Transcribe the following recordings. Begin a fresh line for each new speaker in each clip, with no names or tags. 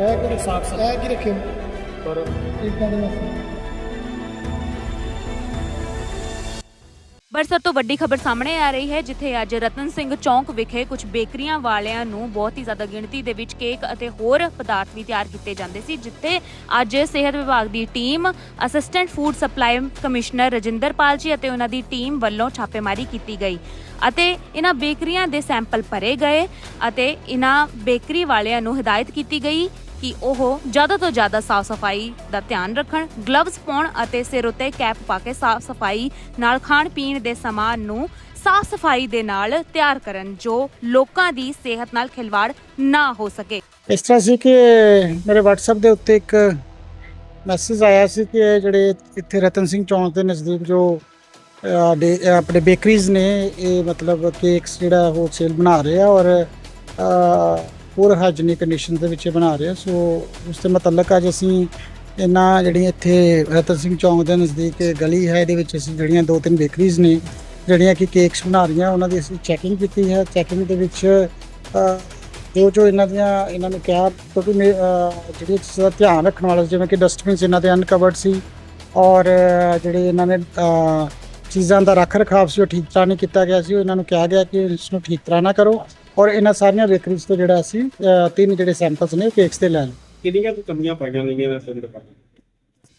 ਇਹ ਕਿ
ਸਾਫ਼।
ਇਹ ਕੀ ਰੱਖਿਓ
ਪਰ
ਇਦਾਂ ਦੇ ਮਸਲੇ
ਪਰ ਤੋਂ ਵੱਡੀ ਖਬਰ ਸਾਹਮਣੇ ਆ ਰਹੀ ਹੈ, ਜਿੱਥੇ ਅੱਜ ਰਤਨ ਸਿੰਘ ਚੌਂਕ ਵਿਖੇ ਕੁਝ ਬੇਕਰੀਆਂ ਵਾਲਿਆਂ ਨੂੰ ਬਹੁਤ ਹੀ ਜ਼ਿਆਦਾ ਗਿਣਤੀ ਦੇ ਵਿੱਚ ਕੇਕ ਅਤੇ ਹੋਰ ਪਦਾਰਥ ਵੀ ਤਿਆਰ ਕੀਤੇ ਜਾਂਦੇ ਸੀ, ਜਿੱਥੇ ਅੱਜ ਸਿਹਤ ਵਿਭਾਗ ਦੀ team assistant food supply commissioner Rajinderpal ji ਅਤੇ ਉਹਨਾਂ ਦੀ ਟੀਮ ਵੱਲੋਂ ਛਾਪੇਮਾਰੀ ਕੀਤੀ ਗਈ ਅਤੇ ਇਹਨਾਂ ਬੇਕਰੀਆਂ ਦੇ ਸੈਂਪਲ ਭਰੇ ਗਏ ਅਤੇ ਇਹਨਾਂ ਬੇਕਰੀ ਵਾਲਿਆਂ ਨੂੰ ਹਦਾਇਤ ਕੀਤੀ ਗਈ ਕਿ ਉਹ ਜ਼ਿਆਦਾ ਤੋਂ ਜ਼ਿਆਦਾ ਸਾਫ਼ ਸਫ਼ਾਈ ਦਾ ਧਿਆਨ ਰੱਖਣ ਗਲਵਜ਼ ਪਾਉਣ ਅਤੇ ਸਿਰ ਉੱਤੇ ਕੈਪ ਪਾ ਕੇ ਸਾਫ਼ ਸਫ਼ਾਈ ਨਾਲ ਖਾਣ ਪੀਣ ਦੇ ਸਮਾਨ ਨੂੰ ਸਾਫ਼ ਸਫ਼ਾਈ ਦੇ ਨਾਲ ਤਿਆਰ ਕਰਨ ਜੋ ਲੋਕਾਂ ਦੀ ਸਿਹਤ ਨਾਲ ਖਿਲਵਾੜ ਨਾ ਹੋ ਸਕੇ।
ਇਸ ਤਰ੍ਹਾਂ ਸੀ ਕਿ ਮੇਰੇ WhatsApp ਦੇ ਉੱਤੇ ਇੱਕ ਮੈਸੇਜ ਆਇਆ ਸੀ ਕਿ ਇਹ ਜਿਹੜੇ ਇੱਥੇ ਰਤਨ ਸਿੰਘ ਚੌਂਕ ਦੇ ਨਜ਼ਦੀਕ ਜੋ ਅਹ, ਆਪਣੇ ਬੇਕਰੀਜ਼ ਨੇ ਇਹ ਮਤਲਬ ਕੇਕਸ ਜਿਹੜਾ ਹੋਲਸੇਲ ਬਣਾ ਰਹੇ ਆ ਔਰ ਅਹ, ਪੂਰ ਹਾਈਜੀਨਿਕ ਕੰਡੀਸ਼ਨ ਦੇ ਵਿੱਚ ਇਹ ਬਣਾ ਰਹੇ ਆ। ਸੋ ਉਸ ਦੇ ਮੁਤਲਕ ਅੱਜ ਅਸੀਂ ਇਹਨਾਂ ਜਿਹੜੀਆਂ ਇੱਥੇ ਰਤਨ ਸਿੰਘ ਚੌਂਕ ਦੇ ਨਜ਼ਦੀਕ ਇਹ ਗਲੀ ਹੈ ਇਹਦੇ ਵਿੱਚ ਅਸੀਂ ਜਿਹੜੀਆਂ ਦੋ ਤਿੰਨ ਬੇਕਰੀਜ਼ ਨੇ ਜਿਹੜੀਆਂ ਕਿ ਕੇਕਸ ਬਣਾ ਰਹੀਆਂ ਉਹਨਾਂ ਦੀ ਅਸੀਂ ਚੈਕਿੰਗ ਕੀਤੀ ਹੈ। ਚੈਕਿੰਗ ਦੇ ਵਿੱਚ ਅਹ, ਜੋ ਜੋ ਇਹਨਾਂ ਦੀਆਂ ਇਹਨਾਂ ਨੇ ਕਿਹਾ ਕਿਉਂਕਿ ਮੇ- ਅਹ ਜਿਹੜੀ ਚੀਜ਼ਾਂ ਦਾ ਧਿਆਨ ਰੱਖਣ ਵਾਲਾ ਸੀ, ਜਿਵੇਂ ਕਿ ਡਸਟਬਿਨਸ ਇਹਨਾਂ ਦੇ ਅਨਕਵਰਡ ਸੀ ਔਰ ਅਹ, ਜਿਹੜੇ ਇਹਨਾਂ ਨੇ ਅਹ, ਚੀਜ਼ਾਂ ਦਾ ਰੱਖ ਰਖਾਵ ਸੀ ਉਹ ਠੀਕ ਤਰ੍ਹਾਂ ਨਹੀਂ ਕੀਤਾ ਗਿਆ ਸੀ। ਉਹ ਇਹਨਾਂ ਨੂੰ ਕਿਹਾ ਗਿਆ ਕਿ ਇਸ ਨੂੰ ਠੀਕ ਤਰ੍ਹਾਂ ਨਾ ਕਰੋ। ਔਰ ਇਹਨਾਂ ਸਾਰੀਆਂ ਬੇਕਰੀਜ਼ ਤੋਂ ਜਿਹੜਾ ਅਸੀਂ ਤਿੰਨ ਜਿਹੜੇ ਸੈਂਪਲਸ ਨੇ ਕੇਕਸ ਦੇ ਲੈ ਲਏ।
ਕਿੰਨੀਆਂ ਕੁ ਕਮੀਆਂ ਪਾਈਆਂ ਗਈਆਂ ਨੇ ਸਿਰ ਪਰ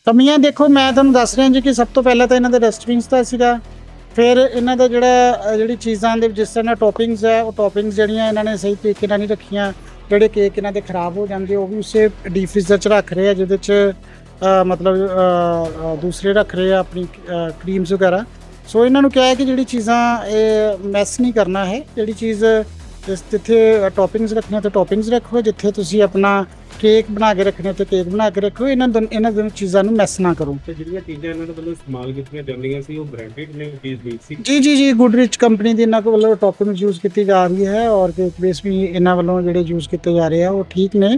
ਕਮੀਆਂ ਦੇਖੋ ਮੈਂ ਤੁਹਾਨੂੰ ਦੱਸ ਰਿਹਾ ਜੀ ਕਿ ਸਭ ਤੋਂ ਪਹਿਲਾਂ ਤਾਂ ਇਹਨਾਂ ਦੇ ਡਸਟਬਿਨਸ ਦਾ ਸੀਗਾ। ਫਿਰ ਇਹਨਾਂ ਦਾ ਜਿਹੜਾ ਜਿਹੜੀ ਚੀਜ਼ਾਂ ਦੇ ਜਿਸ ਤਰ੍ਹਾਂ ਟੌਪਿੰਗਸ ਹੈ ਉਹ ਟੌਪਿੰਗਸ ਜਿਹੜੀਆਂ ਇਹਨਾਂ ਨੇ ਸਹੀ ਤਰੀਕੇ ਨਾਲ ਨਹੀਂ ਰੱਖੀਆਂ। ਜਿਹੜੇ ਕੇਕ ਇਹਨਾਂ ਦੇ ਖਰਾਬ ਹੋ ਜਾਂਦੇ ਉਹ ਵੀ ਉਸੇ ਡੀਪ ਫ੍ਰੀਜ਼ਰ 'ਚ ਰੱਖ ਰਹੇ ਆ ਜਿਹਦੇ 'ਚ ਮਤਲਬ ਦੂਸਰੇ ਰੱਖ ਰਹੇ ਆ ਆਪਣੀ ਕਰੀਮਸ ਵਗੈਰਾ। ਸੋ ਇਹਨਾਂ ਨੂੰ ਕਿਹਾ ਹੈ ਕਿ ਜਿਹੜੀ ਚੀਜ਼ਾਂ ਇਹ ਮੈਸ ਨਹੀਂ ਕਰਨਾ ਹੈ। ਜਿਹੜੀ ਚੀਜ਼ ਜਿਸ ਜਿੱਥੇ ਟੌਪਿੰਗਸ ਰੱਖਣੀਆਂ ਤੇ ਟੌਪਿੰਗਸ ਰੱਖੋ ਜਿੱਥੇ ਤੁਸੀਂ ਆਪਣਾ ਕੇਕ ਬਣਾ ਕੇ ਰੱਖਣੇ ਤੇ ਕੇਕ ਬਣਾ ਕੇ ਰੱਖੋ ਇਹਨਾਂ ਦੋਨ- ਇਹਨਾਂ ਦੋਨੋਂ ਚੀਜ਼ਾਂ ਨੂੰ ਮੈਸ ਨਾ ਕਰੋ।
ਤੇ ਜਿਹੜੀਆਂ ਚੀਜ਼ਾਂ ਇਹਨਾਂ ਦੇ ਵੱਲੋਂ ਇਸਤੇਮਾਲ ਕੀਤੀਆਂ ਜਾਂਦੀਆਂ ਸੀ ਉਹ ਬ੍ਰਾਂਡਡ ਨੇ ਚੀਜ਼ ਨਹੀਂ ਸੀ।
ਜੀ ਜੀ ਜੀ ਗੁੱਡਰਿਚ ਕੰਪਨੀ ਦੀ ਇਹਨਾਂ ਵੱਲੋਂ ਟੌਪਿੰਗ ਯੂਜ਼ ਕੀਤੀ ਜਾ ਰਹੀ ਹੈ ਔਰ ਕੇਕ ਬੇਸ ਵੀ ਇਹਨਾਂ ਵੱਲੋਂ ਜਿਹੜੇ ਯੂਜ਼ ਕੀਤੇ ਜਾ ਰਹੇ ਆ ਉਹ ਠੀਕ ਨੇ।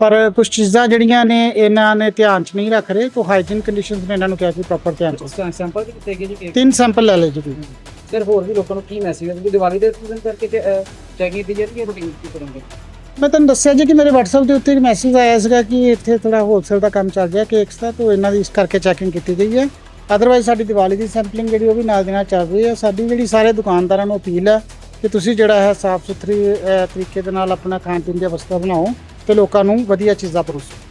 ਪਰ ਕੁਝ ਚੀਜ਼ਾਂ ਜਿਹੜੀਆਂ ਨੇ ਇਹਨਾਂ ਨੇ ਧਿਆਨ 'ਚ ਨਹੀਂ ਰੱਖ ਰਹੇ ਕੋ ਹਾਈਜੀਨ ਕੰਡੀਸ਼ਨਸ ਨੇ ਇਹਨਾਂ ਨੂੰ ਕਿਹਾ ਕਿ ਪ੍ਰੋਪਰ ਧਿਆਨ 'ਚ
ਸੈਂਪਲ ਕੀਤੇ ਗਏ ਜੀ
ਤਿੰਨ ਸੈਂਪਲ ਲੈ ਲਏ ਜੀ।
ਸਰ ਹੋਰ ਵੀ ਲੋਕਾਂ ਨੂੰ ਕੀ ਮੈਸੇਜ ਹੈ ਕਿ ਦੀਵਾਲੀ ਦੇ ਦਿਨ ਕਰਕੇ ਤੇ ਚੈਕਿੰਗ ਦੀ ਜਿਹੜੀ ਰੂਟੀਨ ਕੀ ਕਰੋਗੇ?
ਮੈਂ ਤੁਹਾਨੂੰ ਦੱਸਿਆ ਜੀ ਕਿ ਮੇਰੇ WhatsApp ਦੇ ਉੱਤੇ ਇੱਕ ਮੈਸੇਜ ਆਇਆ ਸੀਗਾ ਕਿ ਇੱਥੇ ਥੋੜਾ ਹੋਲਸੇਲ ਦਾ ਕੰਮ ਚੱਲ ਰਿਹਾ ਕੇਕਸ ਦਾ, ਤੋਂ ਇਹਨਾਂ ਦੀ ਇਸ ਕਰਕੇ ਚੈਕਿੰਗ ਕੀਤੀ ਗਈ ਹੈ। ਅਦਰਵਾਈਜ਼ ਸਾਡੀ ਦੀਵਾਲੀ ਦੀ ਸੈਂਪਲਿੰਗ ਜਿਹੜੀ ਉਹ ਵੀ ਨਾਲ ਦੀ ਨਾਲ ਚੱਲ ਰਹੀ ਹੈ। ਸਾਡੀ ਜਿਹੜੀ ਸਾਰੇ ਦੁਕਾਨਦਾਰਾਂ ਨੂੰ ਅਪੀਲ ਹੈ ਕਿ ਤੁਸੀਂ ਜਿਹੜਾ ਹੈ ਸਾਫ਼ ਸੁਥਰੀ ਤਰੀਕੇ ਦੇ ਨਾਲ ਆਪਣਾ ਖਾਣ ਪੀਣ ਦੀ ਅਵਸਥਾ ਬਣਾਓ ਤੇ ਲੋਕਾਂ ਨੂੰ ਵਧੀਆ ਚੀਜ਼ਾਂ ਪਰੋਸੋ।